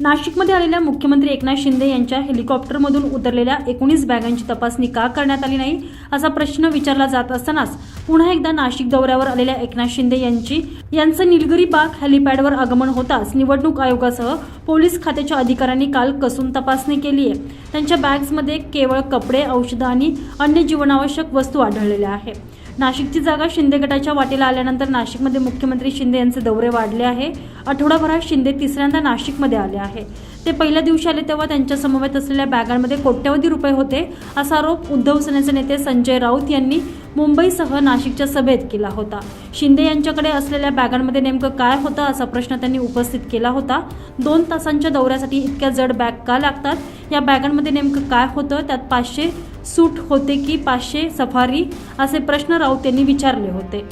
नाशिकमध्ये आलेल्या मुख्यमंत्री एकनाथ शिंदे यांच्या हेलिकॉप्टरमधून उतरलेल्या एकोणीस बॅगांची तपासणी का करण्यात आली नाही असा प्रश्न विचारला जात असतानाच पुन्हा एकदा नाशिक दौऱ्यावर आलेल्या एकनाथ शिंदे यांची यांचं निलगिरी बाग हेलिपॅडवर आगमन होताच निवडणूक आयोगासह पोलीस खात्याच्या अधिकाऱ्यांनी काल कसून तपासणी केली आहे. त्यांच्या बॅग्समध्ये केवळ कपडे औषधं आणि अन्य जीवनावश्यक वस्तू आढळलेल्या आहे नाशिकची जागा शिंदे गटाच्या वाटेला आल्यानंतर नाशिकमध्ये मुख्यमंत्री शिंदे यांचे दौरे वाढले आहे. आठवडाभरात शिंदे तिसऱ्यांदा नाशिकमध्ये आले आहे. ते पहिल्या दिवशी आले तेव्हा त्यांच्या समवेत असलेल्या बॅगांमध्ये कोट्यवधी रुपये होते असा आरोप उद्धव सेनेचे नेते संजय राऊत यांनी मुंबईसह नाशिकच्या सभेत केला होता. शिंदे यांच्याकडे असलेल्या बॅगांमध्ये नेमकं काय होतं असा प्रश्न त्यांनी उपस्थित केला होता. दोन तासांच्या दौऱ्यासाठी इतक्या जड बॅग का लागतात? या बॅगांमध्ये नेमकं काय होतं? त्यात पाचशे सूट होते की पाचशे सफारी असे प्रश्न राऊत यांनी विचारले होते.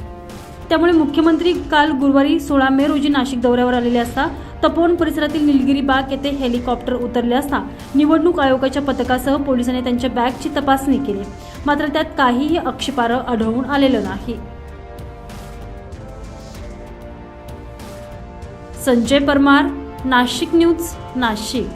त्यामुळे मुख्यमंत्री काल गुरुवारी सोळा मे रोजी नाशिक दौऱ्यावर आलेले असता तपोवन परिसरातील निलगिरी बाग येथे हेलिकॉप्टर उतरले असता निवडणूक आयोगाच्या पथकासह पोलिसांनी त्यांच्या बॅगची तपासणी केली. मात्र त्यात काहीही आक्षेपार्ह आढळून आलेलं नाही. संजय परमार नाशिक न्यूज नाशिक.